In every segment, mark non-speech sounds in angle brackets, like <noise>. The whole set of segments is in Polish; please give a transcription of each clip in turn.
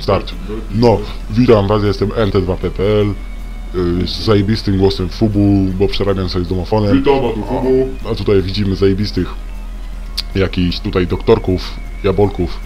Start. No, witam was, jestem LT2PPL, y, z zajebistym głosem Fubu, bo przerabiam sobie z domofonem. Witam, a tu Fubu. A tutaj widzimy zajebistych jakichś tutaj doktorków, jabolków,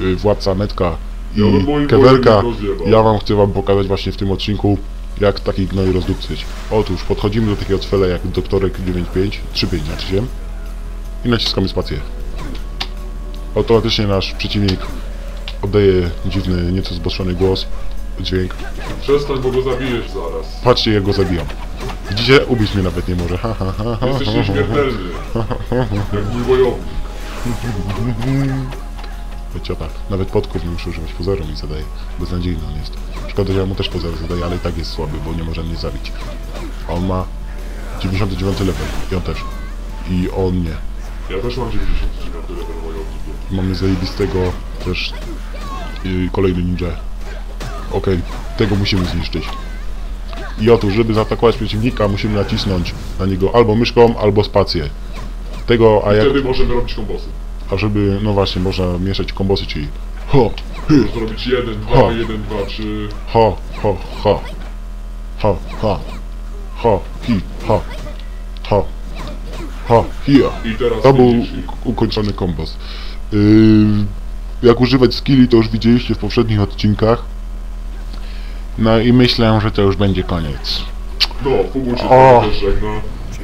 y, władca Metka i Kewelka. Ja wam chcę wam pokazać właśnie w tym odcinku, jak taki gnoj rozdupcyć. Otóż podchodzimy do takiego cfela jak doktorek 95, 35 znaczy się i naciskamy spację. Automatycznie nasz przeciwnik oddaje dziwny, nieco zboczony głos, dźwięk. Przestań, bo go zabijesz zaraz. Patrzcie jak go zabijam. Widzicie? Ubić mnie nawet nie może. Ha, ha, ha, ha, Jesteś nieśmiertelny. Jak mój wojownik. <laughs> Tak, nawet podków nie muszę używać, pozorem mi zadaje. Beznadziejny on jest. Szkoda, że ja mu też pozory zadaję, ale i tak jest słaby, bo nie może mnie zabić. A on ma 99 level i on też. I on nie. Ja też mam 99 level wojownik. Mamy zajebistego też yy, kolejny ninja. Okej, tego musimy zniszczyć. I otóż, żeby zaatakować przeciwnika, musimy nacisnąć na niego albo myszką, albo spację. Tego, a jak... Wtedy możemy robić kombosy. A żeby, no właśnie, można mieszać kombosy, czyli ho, hy, zrobić 1, 2, Ha. 1, 2, 3. ho, ho, ho, ho, ho, ho, hi, ho, ho, ho, hia. I teraz To był ukończony kombos. Yy, jak używać skilli, to już widzieliście w poprzednich odcinkach. No i myślę, że to już będzie koniec. No, Fubu się O. też żegna.